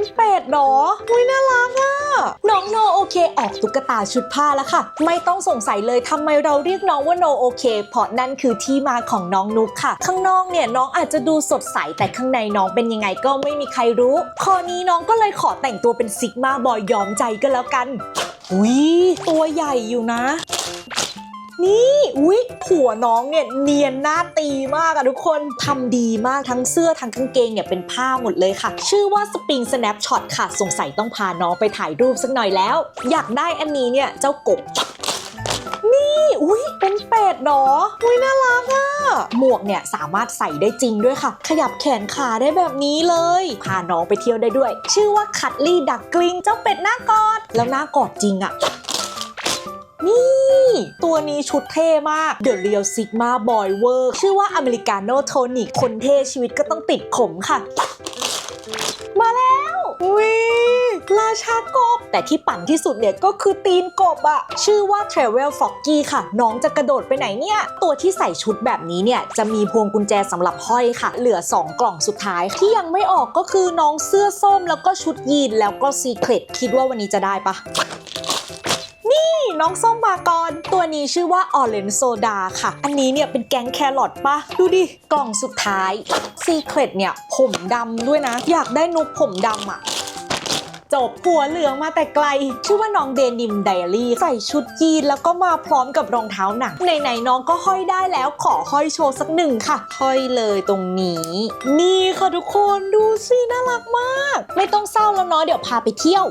เป็นเป็ดเหรอ อุ้ยน่ารักอะน้องโนโอเคออกตุ๊กตาชุดผ้าแล้วค่ะ ไม่ต้องสงสัยเลยทำไมเราเรียกน้องว่าโนโอเค เพราะนั่นคือที่มาของน้องนุกค่ะ ข้างนอกเนี่ยน้องอาจจะดูสดใสแต่ข้างในน้องเป็นยังไงก็ไม่มีใครรู้ข้อนี้น้องก็เลยขอแต่งตัวเป็นซิกมาบอยยอมใจก็แล้วกันอุ้ยตัวใหญ่อยู่นะ นี่อุ๊ยหัวน้องเนี่ยเนียนหน้าตีมากอะทุกคนทำดีมากทั้งเสื้อทั้งกางเกงเนี่ยเป็นผ้าหมดเลยค่ะ ชื่อว่า Spring Snapshot ค่ะ สงสัยต้องพาน้องไปถ่ายรูปสักหน่อยแล้ว อยากได้อันนี้เนี่ยเจ้ากบนี่อุ๊ยเป็นเป็ดเหรออุ๊ยน่ารักอะหมวกเนี่ยสามารถใส่ได้จริงด้วยค่ะ ขยับแขนขาได้แบบนี้เลย พาน้องไปเที่ยวได้ด้วย ชื่อว่าคัตลี่ดักกลิงเจ้าเป็ดหน้ากอด แล้วหน้ากอดจริงอะนี่ ตัวนี้ชุดเท่มาก The Real Sigma Boy Work ชื่อว่า Americano Tonic คนเท่ชีวิตก็ต้องติดขมค่ะ มาแล้วอุ้ยราชากบ แต่ที่ปั่นที่สุดเนี่ยก็คือตีนกบอะชื่อว่า Travel Foggy ค่ะ น้องจะกระโดดไปไหนเนี่ย ตัวที่ใส่ชุดแบบนี้เนี่ย จะมีพวงกุญแจสำหรับห้อยค่ะ เหลือ 2 กล่องสุดท้าย ที่ยังไม่ออกก็คือน้องเสื้อส้มแล้วก็ชุดยีนแล้วก็ Secret คิดว่าวันนี้จะได้ปะ น้องส้มมาก่อน ตัวนี้ชื่อว่า Orange Soda ค่ะ อันนี้เนี่ยเป็นแกงแครอทปะดูดิ กล่องสุดท้าย Secret เนี่ย ผมดำด้วยนะ อยากได้นุกผมดำอะจบหัวเหลืองมาแต่ไกล ชื่อว่าน้องเดนิมไดอารี่ใส่ชุดยีนแล้วก็มาพร้อมกับรองเท้าหนังไหนๆน้องก็ห้อยได้แล้วขอห้อยโชว์สักหนึ่งค่ะ ห้อยเลยตรงนี้ นี่ค่ะทุกคนดูสิน่ารักมาก ไม่ต้องเศร้าแล้วเนาะเดี๋ยวพาไปเที่ยว